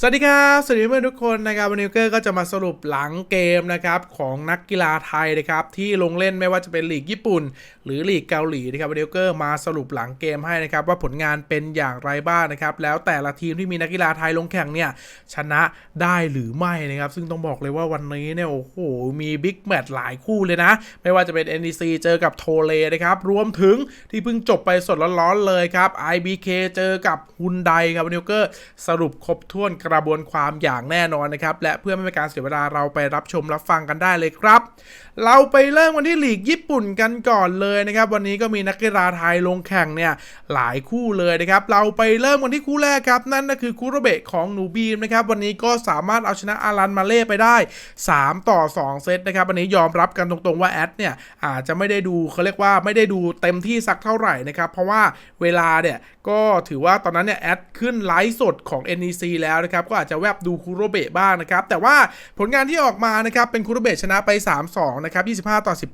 สวัสดีครับสวัสดีเพื่อนทุกคนนะครับวันนี้เกอร์ก็จะมาสรุปหลังเกมนะครับของนักกีฬาไทยนะครับที่ลงเล่นไม่ว่าจะเป็นลีกญี่ปุ่น หรือลีกเกาหลีนะครับวันนี้เกอร์มาสรุปหลังเกมให้นะครับว่าผลงานเป็นอย่างไรบ้างนะครับแล้วแต่ละทีมที่มีนักกีฬาไทยลงแข่งเนี่ยชนะได้หรือไม่นะครับซึ่งต้องบอกเลยว่าวันนี้เนี่ยโอ้โหมีบิ๊กแมตช์หลายคู่เลยนะ ไม่ว่าจะเป็น NEC เจอกับโทเลนะครับรวมถึงที่เพิ่งจบไปสดร้อนๆเลยครับ IBK เจอกับฮุนไดครับวันนี้เกอร์สรุปครบถ้วนกระบวนความอย่างแน่นอนนะครับ และเพื่อไม่เป็นการเสียเวลาเราไปรับชมรับฟังกันได้เลยครับ เราไปเริ่มกันที่ลีกญี่ปุ่นกันก่อนเลยนะครับ วันนี้ก็มีนักกีฬาไทยลงแข่งเนี่ยหลายคู่เลยนะครับ เราไปเริ่มกันที่คู่แรกครับ นั่นก็คือคูโรเบะของหนูบีมนะครับ วันนี้ก็สามารถเอาชนะอารันมาเล่ไปได้ 3 ต่อ 2 เซตนะครับวันนี้ยอมรับกันตรงๆว่าแอดเนี่ยอาจจะไม่ได้ดูเขาเรียกว่าไม่ได้ดูเต็มที่สักเท่าไหร่นะครับเพราะว่าเวลาเนี่ยก็ถือว่าตอนนั้นเนี่ยแอดขึ้นไลฟ์สดของ NEC แล้วนะครับก็อาจจะแวบดูคูโรเบะบ้างนะครับแต่ว่าผลงานที่ออกมานะครับเป็นคูโรเบะชนะไป 3-2นะครับ25 ต่อ 19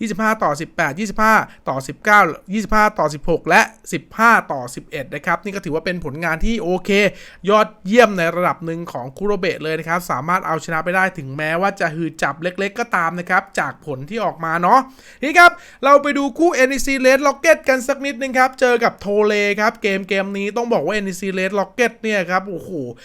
25 ต่อ 18 25 ต่อ 19 25 ต่อ 16 และ 15 ต่อ 11 นะครับ นี่ก็ถือว่าเป็นผลงานที่โอเค ยอดเยี่ยมในระดับหนึ่งของคูโรเบะเลยนะครับ สามารถเอาชนะไปได้ถึงแม้ว่าจะหือจับเล็กๆ ก็ตามนะครับ จากผลที่ออกมาเนาะนี่ครับ เราไปดูคู่ NEC Red Rocket กันสักนิดนึงครับ เจอกับโทเลครับ เกมเกมนี้ต้องบอกว่า NEC Red Rocket เนี่ยครับโอ้โห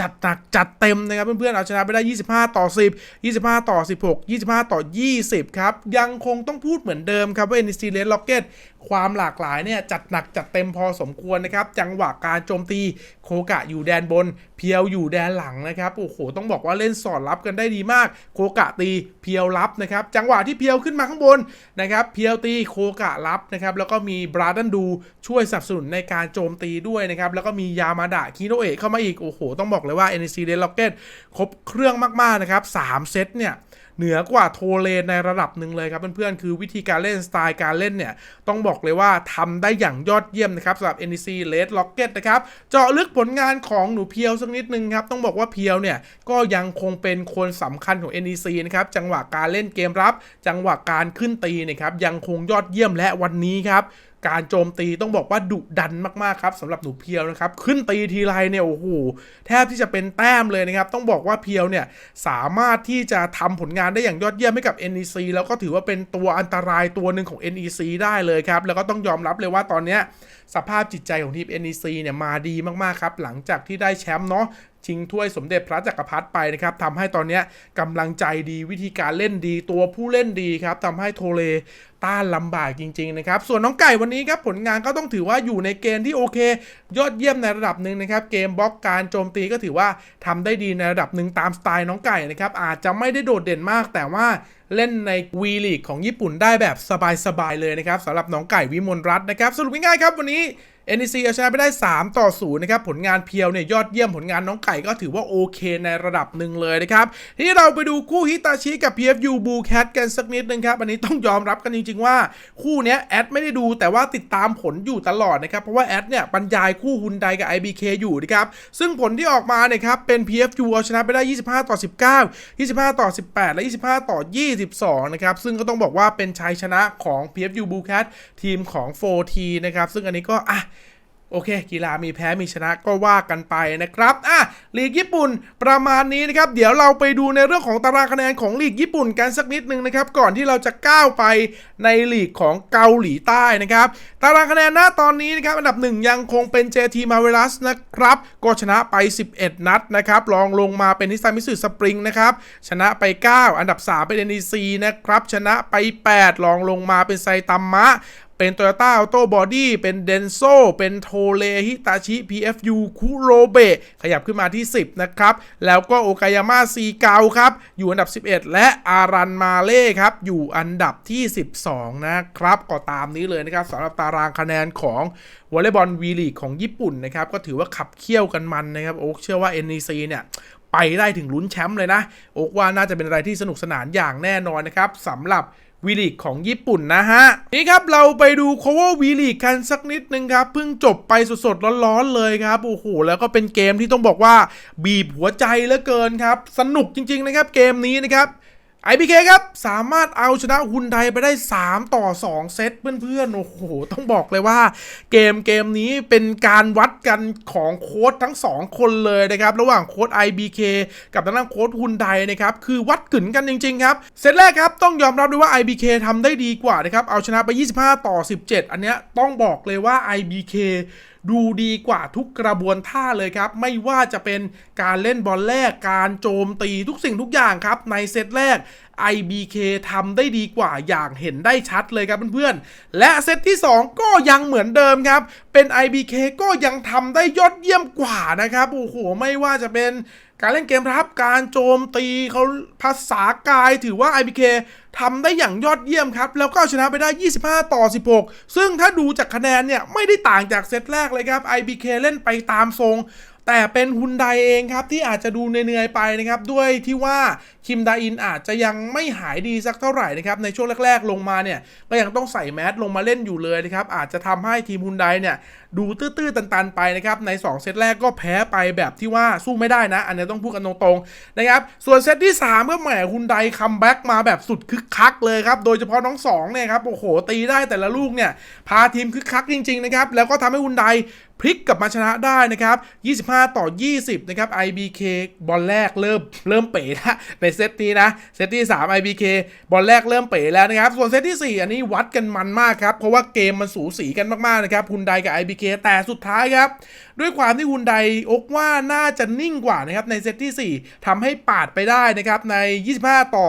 จัดหนักจัดเต็มนะครับเพื่อนๆเอาชนะไปได้ 25 ต่อ 10 25 ต่อ 16 25 ต่อ 20 ครับ ยังคงต้องพูดเหมือนเดิมครับว่า NEC Red Rocket ความหลากหลายเนี่ยจัดหนักจัดเต็มพอสมควรนะครับ จังหวะการโจมตีโคกะอยู่แดนบน เพียวอยู่แดนหลังนะครับโอ้โหต้องบอกว่าเล่นสอดรับกันได้ดีมาก โคกะตีเพียวรับนะครับจังหวะที่เพียวขึ้นมาข้างบนนะครับเพียวตีโคกะรับนะครับแล้วก็มีบราดันดูช่วยสนับสนุนในการโจมตีด้วยนะครับแล้วก็มียามาดะคิโนเอะเข้ามาอีกโอ้โหต้องบอกเลยว่า NEC Red Rocket ครบเครื่องมาก ๆ นะครับสามเซตเนี่ยเหนือกว่าโทเลนในระดับหนึ่งเลยครับเพื่อนๆ คือวิธีการเล่นสไตล์การเล่นเนี่ย ต้องบอกเลยว่าทำได้อย่างยอดเยี่ยมนะครับสำหรับ NEC Red Rocket นะครับ เจาะลึกผลงานของหนูเพียวสักนิดนึงครับ ต้องบอกว่าเพียวเนี่ย ก็ยังคงเป็นคนสำคัญของ NEC นะครับ จังหวะการเล่นเกมรับ จังหวะการขึ้นตีนะครับยังคงยอดเยี่ยมและวันนี้ครับ การโจมตีต้องบอกว่าดุดันมากๆครับสำหรับหนูเพียวนะครับ ขึ้นตีทีไรเนี่ยโอ้โหแทบที่จะเป็นแต้มเลยนะครับ ต้องบอกว่าเพียวเนี่ยสามารถที่จะทำผลงานได้อย่างยอดเยี่ยมให้กับ NEC แล้วก็ถือว่าเป็นตัวอันตรายตัวหนึ่งของ NEC ได้เลยครับ แล้วก็ต้องยอมรับเลยว่าตอนเนี้ยสภาพจิตใจของทีม NEC เนี่ยมาดีมากๆครับ หลังจากที่ได้แชมป์เนาะชิงถ้วยสมเด็จพระจักรพรรดิไปนะครับทำให้ตอนนี้กำลังใจดีวิธีการเล่นดีตัวผู้เล่นดีครับทำให้โทเลต้านลำบากจริงๆนะครับส่วนน้องไก่วันนี้ครับผลงานก็ต้องถือว่าอยู่ในเกณฑ์ที่โอเค ยอดเยี่ยมในระดับหนึ่งนะครับเกมบล็อกการโจมตีก็ถือว่าทำได้ดีในระดับหนึ่งตามสไตล์น้องไก่นะครับอาจจะไม่ได้โดดเด่นมาก แต่ว่าเล่นในวีลีกของญี่ปุ่นได้แบบสบายๆเลยนะครับสำหรับน้องไก่วิมลรัตน์นะครับสรุปง่ายๆครับวันนี้ NEC เอาชนะไปได้ 3 ต่อ0นะครับผลงานเพียวเนี่ยยอดเยี่ยมผลงานน้องไก่ก็ถือว่าโอเคในระดับหนึ่งเลยนะครับที่เราไปดูคู่ฮิตาชิกับ PFU Blue Cat กันสักนิดนึงครับอันนี้ต้องยอมรับกันจริง ๆ ว่า คู่เนี้ยแอดไม่ได้ดูแต่ว่าติดตามผลอยู่ตลอดนะครับเพราะว่าแอดเนี่ยบรรยายคู่ฮุนไดกับ IBK อยู่นะครับซึ่งผลที่ออกมาเนี่ยครับเป็น PFU เอาชนะไปได้ 25 ต่อ 19 25 ต่อ 18 และ 25 ต่อ 22 นะครับซึ่งก็ต้องบอกว่าเป็นชัยชนะของ PFU Blue Cat ทีมของ 4T นะครับซึ่งอันนี้ก็อะ โอเค กีฬามีแพ้มีชนะก็ว่ากันไปนะครับอะลีกญี่ปุ่นประมาณนี้นะครับ เดี๋ยวเราไปดูในเรื่องของตารางคะแนนของลีกญี่ปุ่นกันสักนิดนึงนะครับ ก่อนที่เราจะก้าวไปในลีกของเกาหลีใต้นะครับ ตารางคะแนนหน้าตอนนี้นะครับ อันดับหนึ่งยังคงเป็น JT m a v e l u s นะครับ ก็ชนะไป 11 นัดนะครับรองลงมาเป็นนิสซามิสึสปริงนะครับ ชนะไป 9 อันดับ 3 เป็น NEC นะครับ ชนะไป 8รองลงมาเป็นไซตัมมะ เป็น Toyota Auto Body เป็น Denso เป็นโทเลฮิตาชิ PFU คุโรเบะขยับขึ้นมาที่ 10 นะครับ แล้วก็โอกายาม่าซีเกาครับ อยู่อันดับ 11 และอารันมาเล่ครับ อยู่อันดับที่ 12 นะครับ ก็ตามนี้เลยนะครับสำหรับตารางคะแนนของวอลเลย์บอลวีลีกของญี่ปุ่นนะครับ ก็ถือว่าขับเคี่ยวกันมันนะครับ โอ๊คเชื่อว่า NEC เนี่ยไปได้ถึงลุ้นแชมป์เลยนะ โอ๊กว่าน่าจะเป็นอะไรที่สนุกสนานอย่างแน่นอนนะครับสำหรับ วีลีกของญี่ปุ่นนะฮะ นี่ครับเราไปดูโคเวอร์วีลีกกันสักนิดนึงครับ เพิ่งจบไปสดๆร้อนๆเลยครับ โอ้โห แล้วก็เป็นเกมที่ต้องบอกว่าบีบหัวใจเหลือเกินครับ สนุกจริงๆนะครับเกมนี้นะครับ IPK ครับ สามารถเอาชนะฮุนไดไปได้ 3 ต่อ 2 เซตเพื่อนๆ โอ้โห ต้องบอกเลยว่า เกมเกมนี้เป็นการวัดกันของโค้ดทั้ง 2 คนเลยนะครับ ระหว่างโค้ด IBK กับทางด้านโค้ดฮุนไดนะครับ คือวัดกึ่นกันจริง ๆ ครับ เซตแรกครับ ต้องยอมรับด้วยว่า IBK ทำได้ดีกว่านะครับ เอาชนะไป 25 ต่อ 17 อันเนี้ยต้องบอกเลยว่า IBK ดูดีกว่าทุกกระบวนท่าเลยครับ ไม่ว่าจะเป็นการเล่นบอลแรกการโจมตีทุกสิ่งทุกอย่างครับ ในเซตแรก IBK ทำได้ดีกว่าอย่างเห็นได้ชัดเลยครับเพื่อนๆ และเซตที่ 2 ก็ยังเหมือนเดิมครับ เป็น IBK ก็ยังทำได้ยอดเยี่ยมกว่านะครับ โอ้โห ไม่ว่าจะเป็นการเล่นเกมรับการโจมตีเขาภาษากายถือว่า IBK ทำได้อย่างยอดเยี่ยมครับ แล้วก็เอาชนะไปได้ 25 ต่อ 16 ซึ่งถ้าดูจากคะแนนเนี่ย ไม่ได้ต่างจากเซตแรกเลยครับ IBK เล่นไปตามทรง แต่เป็นฮุนไดเองครับ ที่อาจจะดูเหนื่อยๆไปนะครับ ด้วยที่ว่าคิมดาอินอาจจะยังไม่หายดีสักเท่าไหร่นะครับ ในช่วงแรก ๆ ลงมาเนี่ย ก็ยังต้องใส่แมสลงมาเล่นอยู่เลยนะครับ อาจจะทำให้ทีมฮุนไดเนี่ย ดูตื้อๆตัน ๆ ไปนะครับใน 2 เซตแรกก็แพ้ไปแบบที่ว่าสู้ไม่ได้นะ อันนี้ต้องพูดกันตรงๆนะครับส่วนเซตที่3ก็แหมฮุนไดคัมแบ็กมาแบบสุดคึกคักเลยครับโดยเฉพาะน้องสองเนี่ยครับโอ้โหตีได้แต่ละลูกเนี่ยพาทีมคึกคักจริงๆนะครับแล้วก็ทำให้ฮุนไดพลิกกลับมาชนะได้นะครับ 25 ต่อ 20 นะครับ IBK บอลแรกเริ่มเริ่มเป๋แล้วในเซตนี้นะ เซตที่ 3 IBK บอลแรกเริ่มเป๋แล้วนะครับ ส่วนเซตที่ 4 อันนี้วัดกันมันมากครับ เพราะว่าเกมมันสูสีกันมากๆนะครับฮุนไดกับ IBK แต่สุดท้ายครับ ด้วยความที่ฮุนไดอกว่าน่าจะนิ่งกว่านะครับในเซตที่ 4ทำให้ปาดไปได้นะครับใน 25 ต่อ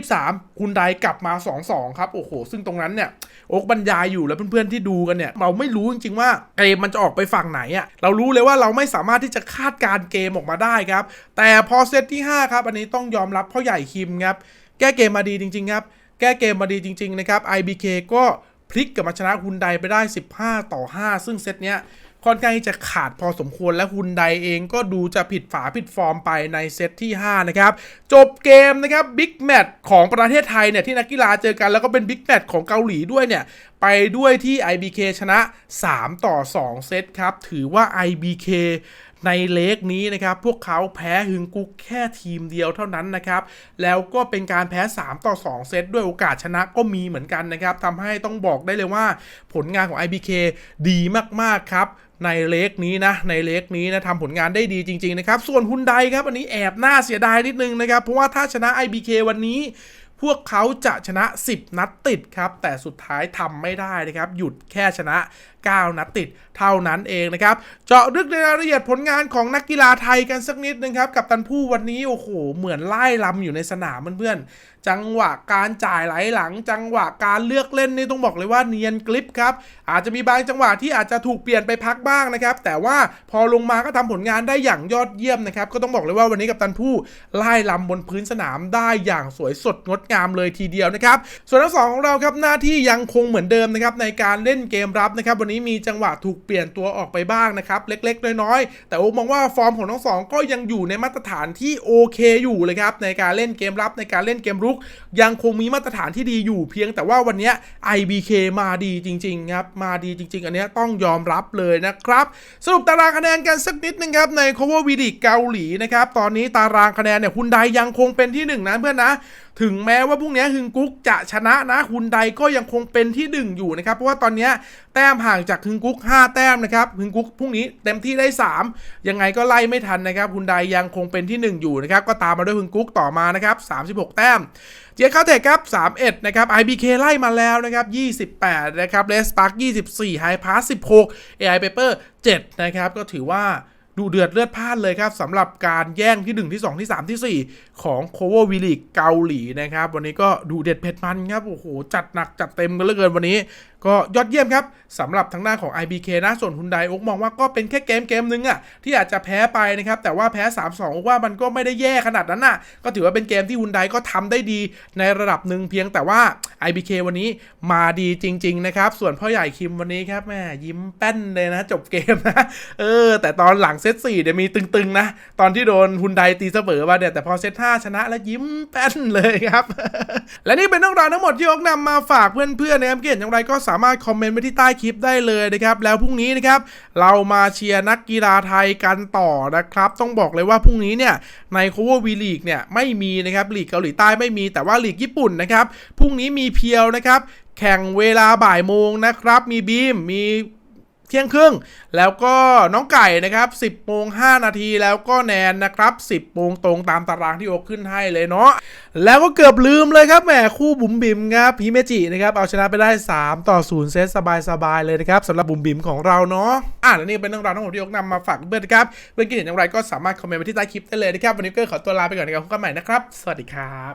23ฮุนไดกลับมา 2-2 ครับ โอ้โห ซึ่งตรงนั้นเนี่ยอกบรรยายอยู่แล้วเพื่อนๆที่ดูกันเนี่ยเราไม่รู้จริงๆว่าเกมมันจะออกไปฝั่งไหนอะ่ะเรารู้เลยว่าเราไม่สามารถที่จะคาดการ์เกมออกมาได้ครับ แต่พอเซตที่ 5 ครับ อันนี้ต้องยอมรับพ่อใหญ่คิมครับ แก้เกมมาดีจริง ๆ ครับ แก้เกมมาดีจริง ๆ นะครับ IBK ก็ พลิกกลับมาชนะฮุนไดไปได้ 15 ต่อ 5 ซึ่งเซตเนี้ยค่อนข้างที่จะขาดพอสมควรและฮุนไดเองก็ดูจะผิดฝาผิดฟอร์มไปในเซตที่ 5 นะครับ จบเกมนะครับบิ๊กแมตช์ของประเทศไทยเนี่ย ที่นักกีฬาเจอกันแล้วก็เป็นบิ๊กแมตช์ของเกาหลีด้วยเนี่ย ไปด้วยที่ IBK ชนะ 3 ต่อ 2 เซตครับ ถือว่า IBK ในเลกนี้นะครับ พวกเขาแพ้ฮึงกุกแค่ทีมเดียวเท่านั้นนะครับ แล้วก็เป็นการแพ้ 3 ต่อ 2 เซตด้วยโอกาสชนะก็มีเหมือนกันนะครับทำให้ต้องบอกได้เลยว่าผลงานของ IBK ดีมาก ๆ ครับในเลกนี้นะในเลกนี้นะทำผลงานได้ดีจริง ๆ นะครับ ส่วนฮุนไดครับ อันนี้แอบน่าเสียดายนิดนึงนะครับ เพราะว่าถ้าชนะ IBK วันนี้พวกเขาจะชนะ 10 นัดติดครับ แต่สุดท้ายทำไม่ได้นะครับ หยุดแค่ชนะ9 นัดติดเท่านั้นเองนะครับ เจาะลึกในรายละเอียดผลงานของนักกีฬาไทยกันสักนิดนึงครับ กับตันผู้วันนี้ โอ้โห เหมือนไล่ลำอยู่ในสนามเพื่อนๆ จังหวะการจ่ายไหลหลัง จังหวะการเลือกเล่นนี่ต้องบอกเลยว่าเนียนกริปครับ อาจจะมีบางจังหวะที่อาจจะถูกเปลี่ยนไปพักบ้างนะครับ แต่ว่าพอลงมาก็ทำผลงานได้อย่างยอดเยี่ยมนะครับ ก็ต้องบอกเลยว่าวันนี้กับตันผู้ไล่ลำบนพื้นสนามได้อย่างสวยสดงดงามเลยทีเดียวนะครับ ส่วนทั้งสองของเราครับหน้าที่ยังคงเหมือนเดิมนะครับในการเล่นเกมรับนะครับวันนี้มีจังหวะถูกเปลี่ยนตัวออกไปบ้างนะครับเล็กๆ น้อยๆ แต่โอ้มองว่าฟอร์มของทั้งสองก็ยังอยู่ในมาตรฐานที่โอเคอยู่เลยครับในการเล่นเกมรับในการเล่นเกมรุก ยังคงมีมาตรฐานที่ดีอยู่เพียงแต่ว่าวันนี้ IBK มาดีจริงๆครับมาดีจริง ๆ อันนี้ต้องยอมรับเลยนะครับ สรุปตารางคะแนนกันสักนิดนึงครับใน Cover v d เกาหลีนะครับตอนนี้ตารางคะแนนเนี่ยฮุนไดยังคงเป็นที่หนึ่งนะเพื่อนนะถึงแม้ว่าพรุ่งนี้ฮึงกุ๊กจะชนะนะฮุนไดก็ยังคงเป็นที่หนึ่งอยู่นะครับ เพราะว่าตอนนี้แต้มห่างจากฮึงกุ๊ก5 แต้มนะครับฮึงกุ๊กพรุ่งนี้เต็มที่ได้ 3 ยังไงก็ไล่ไม่ทันนะครับฮุนไดยังคงเป็นที่ 1 อยู่นะครับ ก็ตามมาด้วยฮึงกุ๊กต่อมานะครับ36 แต้มเจียคาเทคครับ31นะครับ IBK ไล่มาแล้วนะครับ28นะครับเลสปาร์ก24 ไฮพาส16 AI Paper 7นะครับก็ถือว่า ดูเดือดเลือดพล่านเลยครับสำหรับการแย่งที่ 1 ที่ 2 ที่ 3 ที่ 4 ของ c o v e r v i l l a g e เกาหลีนะครับ วันนี้ก็ดูเด็ดเผ็ดมันครับ โอ้โห จัดหนักจัดเต็มกันเหลือเกินวันนี้ ก็ยอดเยี่ยมครับสำหรับทางด้านของ IBK นะส่วนฮุนไดโอกมองว่าก็เป็นแค่เกมเกมนึงอะที่อาจจะแพ้ไปนะครับ แต่ว่าแพ้ 3-2โอ๊กว่ามันก็ไม่ได้แย่ขนาดนั้นน่ะ ก็ถือว่าเป็นเกมที่ฮุนไดก็ทำได้ดีในระดับหนึ่งเพียงแต่ว่า IBK วันนี้มาดีจริง ๆ นะครับ ส่วนพ่อใหญ่คิมวันนี้ครับแม่ยิ้มแป้นเลยนะ จบเกมนะเออ แต่ตอนหลังเซตตสี่เดี๋ยวมีตึงๆนะ ตอนที่โดนฮุนไดตีเสมอมาเนี่ยแต่พอเซตห้าชนะแล้วยิ้มแป้นเลยครับ และนี่เป็นเรื่องราวทั้งหมดที่อกนำมาฝากเพื่อนๆนะครับเกิดอย่างไรก็สามารถคอมเมนต์ไว้ที่ใต้คลิปได้เลยนะครับ แล้วพรุ่งนี้นะครับเรามาเชียร์นักกีฬาไทยกันต่อนะครับ ต้องบอกเลยว่าพรุ่งนี้เนี่ยในโคเวอร์วีลีกเนี่ยไม่มีนะครับลีกเกาหลีใต้ไม่มีแต่ว่าลีกญี่ปุ่นนะครับพรุ่งนี้มีเพียวนะครับแข่งเวลาบ่ายโมงนะครับ มีบีมมี เที่ยงครึ่ง แล้วก็น้องไก่นะครับ 10โมง5นาทีแล้วก็แนนนะครับ 10โมงตรงตามตารางที่โอขึ้นให้เลยเนาะแล้วก็เกือบลืมเลยครับแหมคู่บุ๋มบิมครับพีเมจินะครับเอาชนะไปได้ 3 ต่อ 0 เซตสบายๆเลยนะครับสำหรับบุ๋มบิมของเราเนาะอะและนี่เป็นเรื่องราวทั้งหมดที่โอกนำมาฝากเพื่อนๆนครับเพื่อนคิดเห็นอย่างไรก็สามารถคอมเมนต์ไว้ที่ใต้คลิปได้เลยนะครับวันนี้ก็ขอตัวลาไปก่อนนะครับพบกันใหม่นะครับ สวัสดีครับ